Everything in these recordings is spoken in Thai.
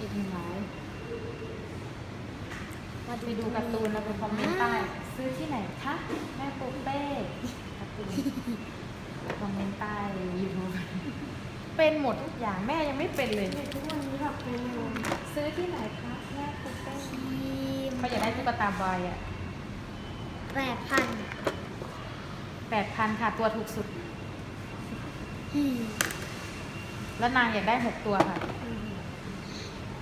อีกหนึ่งร้อยมาไปดูการ์ตูนแล้วไปคอมเมนต์ใต้ซื้อที่ไหนคะแม่ปูเป้การ์ตูนคอมเมนต์ใต้ยูทูบเป็นหมดทุกอย่างแม่ยังไม่เป็นเลยทุกวันนี้แบบเป็นอยู่ซื้อที่ไหนคะแม่ปูเป้ทีมเขาอยากได้ตุ๊กตาบอยอะแปดพันแปดพันค่ะตัวถูกสุดอืมแล้วนางอยากได้หกตัวค่ะ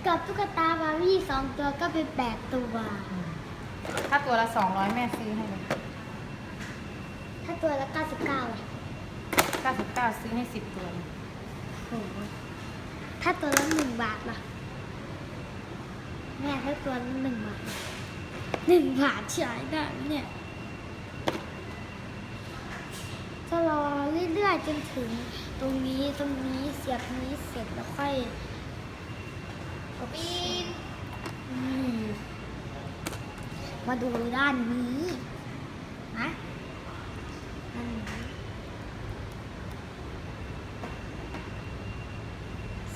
กับตุ๊กตาบาร์บี้สองตัวก็เป็นแปดตัว ถ้าตัวละสองร้อยแม่ซื้อให้เลยถ้าตัวละเก้าสิบเก้าล่ะเก้าสิบเก้าซื้อให้สิบตัวเลยโหถ้าตัวละหนึ่งบาทล่ะ แม่ถ้าตัวละหนึ่งบาทล่ะหนึ่งบาทใช้ได้ไหมเนี่ยจะรอเรื่อยๆจนถึงตรงนี้ตรงนี้เสียบนี้เสร็จแล้วค่อยกด ปีนมาดูด้านนี้นะ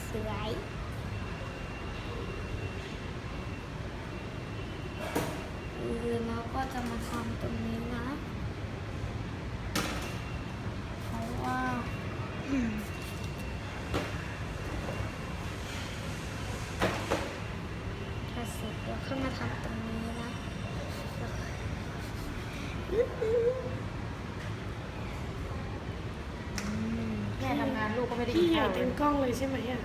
สวยคือเราก็จะมาทำตรงนี้นะ เพราะว่าอืมถ้า เสร็จแล้วขึ้นมาทำตรงนี้นะแล้วก็อืมแม่ทำงานลูกก็ไม่ได้กิพี่นใหญ่ข้าวเลเต็ยมกล้องเลยใช่ไหมอะ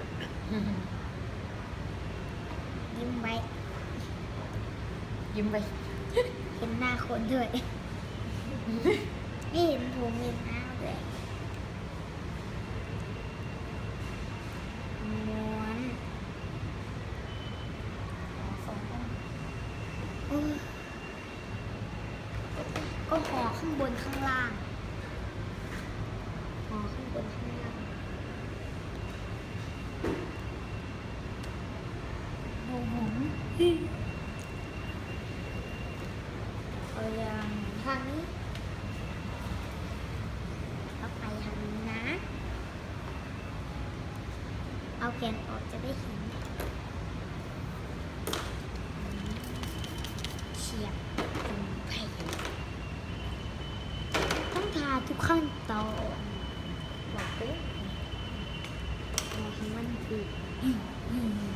ยิ้มไว้ยิ้มไปเห็นหน้าคนด้วยไม่เห็นผมเห็นหน้าเลยม้วนอืม ก็ห่อข้างบนข้างล่างห่อข้างบนข้างล่างดูผมเอาอย่างทางนี้เอาไปทางนี้นะ เอาแกนออกจะได้เห็นเฉียบลงไปต้องทาทุก ขั้นตอนบอกเลยมันคืออืมอืม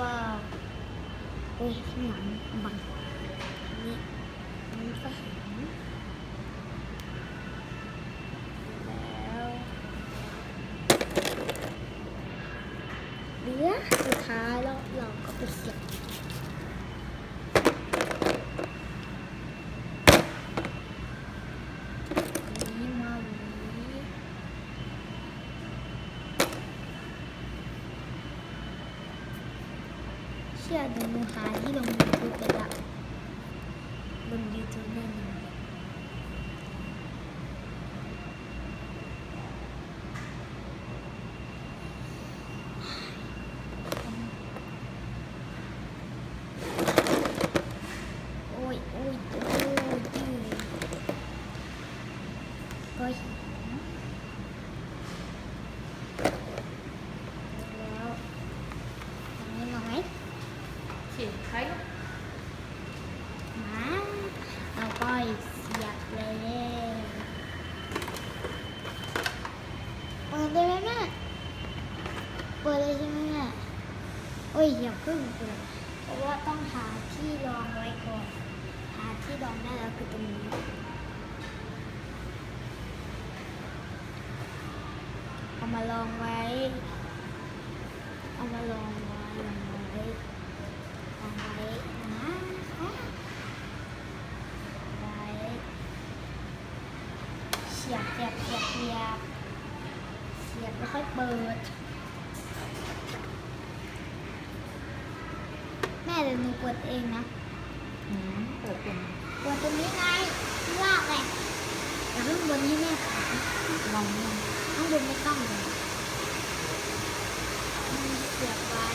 ว้าวโอ้ยข้างหลังบังอันนี้อันนี้ก็เห็นแล้วเหลือสุดท้ายแล้ว เราก็ไปเสียบอันนี้มาหวี เชื่อดูหนูหาที่ลงยูทูบไปละลงยูทูบแน่นอนโอ้ยโอ้ยโอ้ยจืดก็เห็นแล้วอันนี้น้อย เขียนใครลูก มาเราก็เสียบเลยเปิดเลยไหมแม่เปิดเลยใช่ไหมแม่โอ้ยอย่าเพิ่งเปิดเพราะว่าต้องหาที่รองไว้ก่อน หาที่รองได้แล้วคือตรงนี้เอามาลองไว้ เอามาลองไว้ลองไว้ลองไว้นะคะไว้เสียบเสียบเสียบเสียบ สียบแล้วค่อยเปิด แม่เดี๋ยวหนูกดเองนะอืมเปิดเป็กดตรงนี้ไงลากเลยแล้วข้างบนนี้แม่ขาลองดูต้องบนไม่ต้องเลยเสียบไว้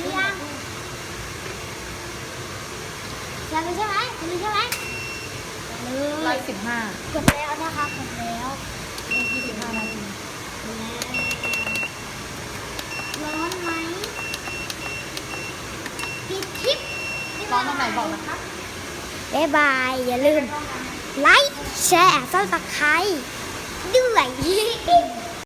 เลี้ยงจะรู้ใช่ไหมจะรู้ใช่ไหม อย่าเลร้อยยสิบห้ากดแล้วนะคะกดแล้วยี่สิบห้านาทีร้อนไหมปิดคลิปร้อนตรงไหนบอกนะคะบ๊ายบาย อย่าลืม ไลค์ แชร์ ซับสไครต์ด้วย